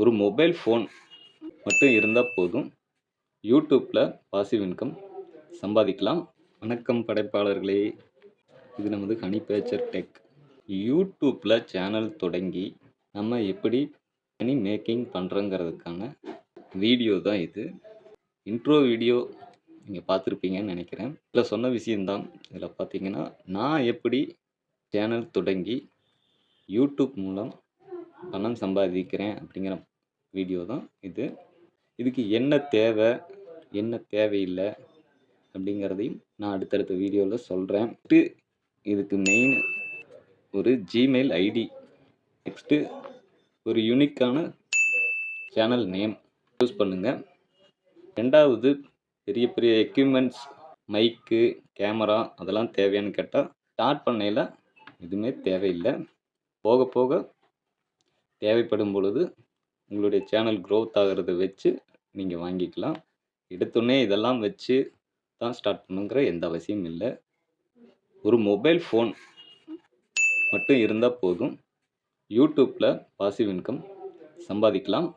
ஒரு mobile phone மட்டும் இருந்தால் போதும். யூடியூப்பில் பாசிவ் இன்கம் சம்பாதிக்கலாம். வணக்கம் படைப்பாளர்களே. இது நமது ஹனி பேச்சர் டெக். யூடியூப்பில் சேனல் தொடங்கி நம்ம எப்படி மணி மேக்கிங் பண்ணுறங்கிறதுக்கான வீடியோ தான் இது. இன்ட்ரோ வீடியோ நீங்கள் பார்த்துருப்பீங்கன்னு நினைக்கிறேன். இதில் சொன்ன விஷயந்தான் இதில் பார்த்தீங்கன்னா நான் எப்படி சேனல் தொடங்கி யூடியூப் மூலம் பணம் சம்பாதிக்கிறேன் அப்படிங்கிற வீடியோ தான் இது. இதுக்கு என்ன தேவை என்ன தேவையில்லை அப்படிங்கிறதையும் நான் அடுத்தடுத்த வீடியோவில் சொல்கிறேன் இதுக்கு மெயின் ஒரு ஜிமெயில் ஐடி நெக்ஸ்ட்டு ஒரு யூனிக்கான சேனல் நேம் யூஸ் பண்ணுங்கள் ரெண்டாவது பெரிய பெரிய எக்யூப்மெண்ட்ஸ் மைக்கு கேமரா அதெல்லாம் தேவையான்னு கேட்டால் ஸ்டார்ட் பண்ணையில் எதுவுமே தேவையில்லை. போக போக தேவைப்படும் பொழுது உங்களுடைய சேனல் க்ரோத் ஆகிறத வச்சு நீங்கள் வாங்கிக்கலாம். எடுத்தோடனே இதெல்லாம் வச்சு தான் ஸ்டார்ட் பண்ணுங்கிற எந்த அவசியமும் இல்லை. ஒரு மொபைல் ஃபோன் மட்டும் இருந்தால் போதும். யூடியூப்பில் பாசிவ் இன்கம் சம்பாதிக்கலாம்.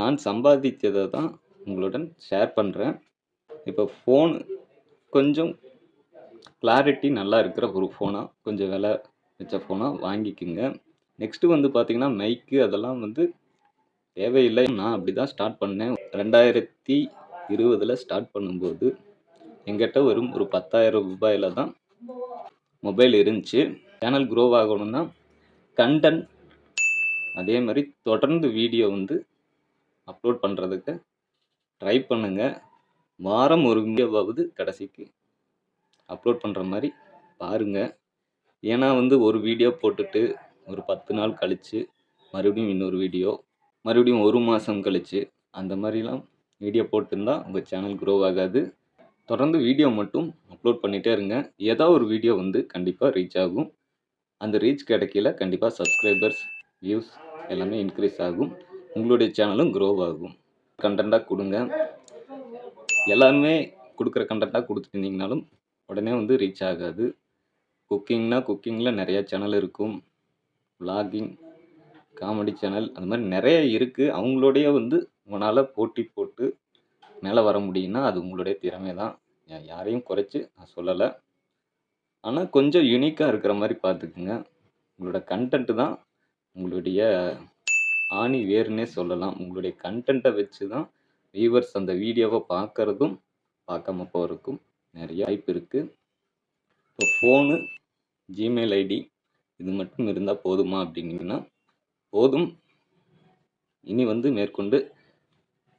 நான் சம்பாதித்ததை தான் உங்களுடன் ஷேர் பண்ணுறேன் இப்போ ஃபோன் கொஞ்சம் கிளாரிட்டி நல்லா இருக்கிற ஒரு ஃபோனாக கொஞ்சம் விலை வச்ச ஃபோனாக வாங்கிக்கோங்க. நெக்ஸ்ட்டு வந்து பார்த்தீங்கன்னா மைக்கு அதெல்லாம் வந்து தேவையில்லை. நான் அப்படி தான் ஸ்டார்ட் பண்ணேன். ரெண்டாயிரத்தி இருபதில் ஸ்டார்ட் பண்ணும்போது எங்கிட்ட வெறும் ஒரு பத்தாயிரம் ரூபாயில் தான் மொபைல் இருந்துச்சு. சேனல் க்ரோ ஆகணும்னா கண்டென்ட் அதே மாதிரி தொடர்ந்து வீடியோ வந்து அப்லோட் பண்ணுறதுக்கு ட்ரை பண்ணுங்கள் வாரம் ஒரு வீடியோவாவது கடைசிக்கு அப்லோட் பண்ணுற மாதிரி பாருங்கள் ஏன்னா வந்து ஒரு வீடியோ போட்டுட்டு ஒரு பத்து நாள் கழித்து மறுபடியும் இன்னொரு வீடியோ மறுபடியும் ஒரு மாதம் கழித்து அந்த மாதிரிலாம் வீடியோ போட்டிருந்தா உங்கள் சேனல் க்ரோ ஆகாது. தொடர்ந்து வீடியோ மட்டும் அப்லோட் பண்ணிகிட்டே இருங்க. ஏதோ ஒரு வீடியோ வந்து கண்டிப்பாக ரீச் ஆகும். அந்த ரீச் கிடைக்கல கண்டிப்பாக சப்ஸ்கிரைபர்ஸ் வியூஸ் எல்லாமே இன்க்ரீஸ் ஆகும். உங்களுடைய சேனலும் க்ரோ ஆகும். கண்டென்ட்டாக கொடுங்க. எல்லாருமே கொடுக்குற கண்டென்ட்டாக கொடுத்துருந்தீங்கனாலும் உடனே வந்து ரீச் ஆகாது. குக்கிங்னால் குக்கிங்கில் நிறையா சேனல் இருக்கும். Vlogging காமெடி சேனல் அந்த மாதிரி நிறைய இருக்குது அவங்களோடைய வந்து உங்களால் போட்டி போட்டு மேலே வர முடியும்னா அது உங்களுடைய திறமை தான் யாரையும் குறைச்சி நான் சொல்லலை. ஆனால் கொஞ்சம் யூனிக்காக இருக்கிற மாதிரி பார்த்துக்குங்க. உங்களோட கண்டென்ட்டு தான் உங்களுடைய ஆணி வேறுனே சொல்லலாம். உங்களுடைய கண்டென்ட்டை வச்சு தான் வியூவர்ஸ் அந்த வீடியோவை பார்க்குறதும் பார்க்காம போகிறதுக்கும் நிறைய வாய்ப்பு இருக்குது இப்போ ஃபோனு ஜிமெயில் ஐடி இது மட்டும் இருந்தால் போதுமா அப்படின்னீங்கன்னா போதும். இனி வந்து மேற்கொண்டு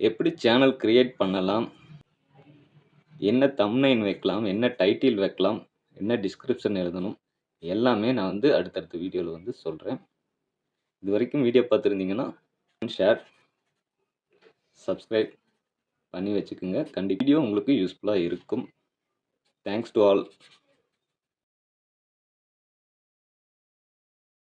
எப்படி சேனல் க்ரியேட் பண்ணலாம்? என்ன தம்னைன் வைக்கலாம்? என்ன டைட்டில் வைக்கலாம்? என்ன டிஸ்கிரிப்ஷன் எழுதணும்? எல்லாமே நான் வந்து அடுத்தடுத்த வீடியோவில் வந்து சொல்கிறேன் இது வரைக்கும் வீடியோ பார்த்துருந்தீங்கன்னா ஷேர் சப்ஸ்கிரைப் பண்ணி வச்சுக்கோங்க. கண்டி வீடியோ உங்களுக்கு யூஸ்ஃபுல்லாக இருக்கும். Thanks to all